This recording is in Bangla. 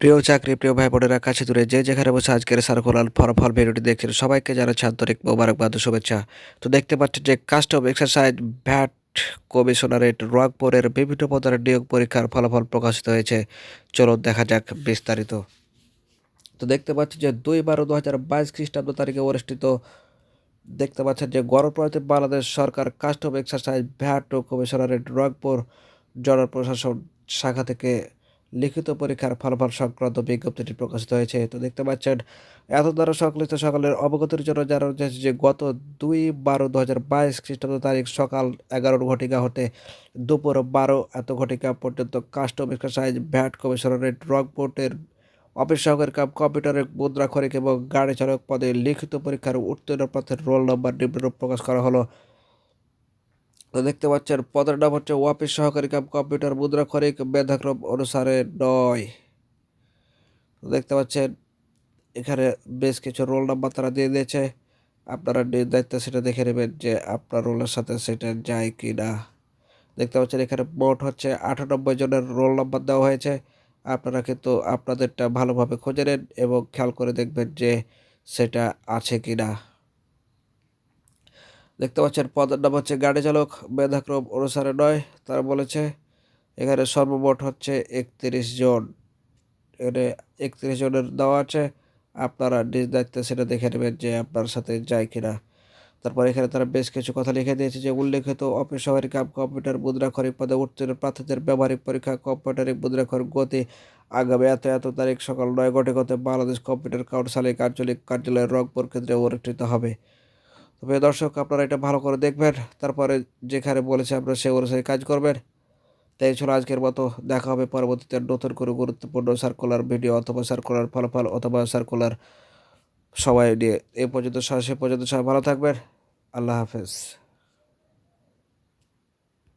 প্রিয় চাকরি, প্রিয় ভাই বোনেরা কাছে দূরে যে যেখানে বসে আজকের সার্কুলার ফলাফল ভিডিওটি দেখছেন, সবাইকে জানাচ্ছি আন্তরিক মোবারকবাদ শুভেচ্ছা। তো দেখতে পাচ্ছেন যে কাস্টম এক্সারসাইজ ভ্যাট কমিশনারেট রংপুরের বিভিন্ন পদের নিয়োগ পরীক্ষার ফলাফল প্রকাশিত হয়েছে। চলো দেখা যাক বিস্তারিত। তো দেখতে পাচ্ছি যে দুই বারো দু হাজার বাইশ খ্রিস্টাব্দ তারিখে অনুষ্ঠিত দেখতে পাচ্ছেন যে গণপ্রজাতি বাংলাদেশ সরকার কাস্টম এক্সারসাইজ ভ্যাট ও কমিশনারেট রংপুর জনপ্রশাসন শাখা থেকে লিখিত পরীক্ষার ফলাফল সংক্রান্ত বিজ্ঞপ্তিটি প্রকাশিত হয়েছে। তো দেখতে পাচ্ছেন এত দ্বারা সংশ্লিষ্ট সকালের অবগতির জন্য জানানো যাচ্ছে যে গত দুই বারো দু হাজার বাইশ খ্রিস্টাব্দ তারিখ সকাল এগারো ঘটিকা হতে দুপুর বারো এত ঘটিকা পর্যন্ত কাস্টম এক্সারসাইজ ভ্যাট কমিশনারেট রংপুরের অফিস সহকারী কাম কম্পিউটারের মুদ্রা খরিক এবং গাড়ি চালক পদে লিখিত পরীক্ষার উত্তীর্ণ প্রার্থীর রোল নম্বর নিম্নরূপ প্রকাশ করা হলো। তো দেখতে পাচ্ছেন, পদের নাম হচ্ছে অফিস সহকারী কাম কম্পিউটার মুদ্রা খরিক, মেধাক্রম অনুসারে নয়। দেখতে পাচ্ছেন, এখানে বেশ কিছু রোল নাম্বার তারা দিয়ে দিয়েছে। আপনারা নিজ দায়িত্বে সেটা দেখে নেবেন যে আপনার রোলের সাথে সেটা যায় কি না দেখতে পাচ্ছেন, এখানে মোট হচ্ছে আটানব্বই জনের রোল নাম্বার দেওয়া হয়েছে। আপনারা কিন্তু আপনাদেরটা ভালোভাবে খুঁজে নেন এবং খেয়াল করে দেখবেন যে সেটা আছে কি না দেখতে পাচ্ছেন, পদের নাম হচ্ছে গাড়ি চালক, মেধাক্রম অনুসারে নয়। তারা বলেছে, এখানে সর্বমোট হচ্ছে একত্রিশ জন। এখানে একত্রিশ জনের দেওয়া আছে। আপনারা নিজ দায়িত্বে সেটা দেখে নেবেন যে আপনার সাথে যায় কিনা। তারপর এখানে তারা বেশ কিছু কথা লিখে দিয়েছে যে, উল্লেখিত অফিস সহারি কাম কম্পিউটার, মুদ্রাক্ষরিক পদে উত্তীর্ণ প্রার্থীদের ব্যবহারিক পরীক্ষা, কম্পিউটারিক মুদ্রাক্ষরিক গতি আগামী এত এত তারিখ সকাল নয় ঘটিকতে বাংলাদেশ কম্পিউটার কাউন্সিলের আঞ্চলিক কার্যালয়ের রংপুর কেন্দ্রে অনুষ্ঠিত হবে। তবে দর্শক, আপনারা এটা ভালো করে দেখবেন। তারপরে যেখানে বলেছে আপনারা সে অনুসারে কাজ করবেন। তাই ছিল আজকের মতো দেখা হবে পরবর্তীতে নতুন করে গুরুত্বপূর্ণ সার্কুলার ভিডিও অথবা সার্কুলার ফলাফল অথবা সার্কুলার সবাই নিয়ে। এ পর্যন্ত সে পর্যন্ত সবাই ভালো থাকবেন। আল্লাহ হাফেজ।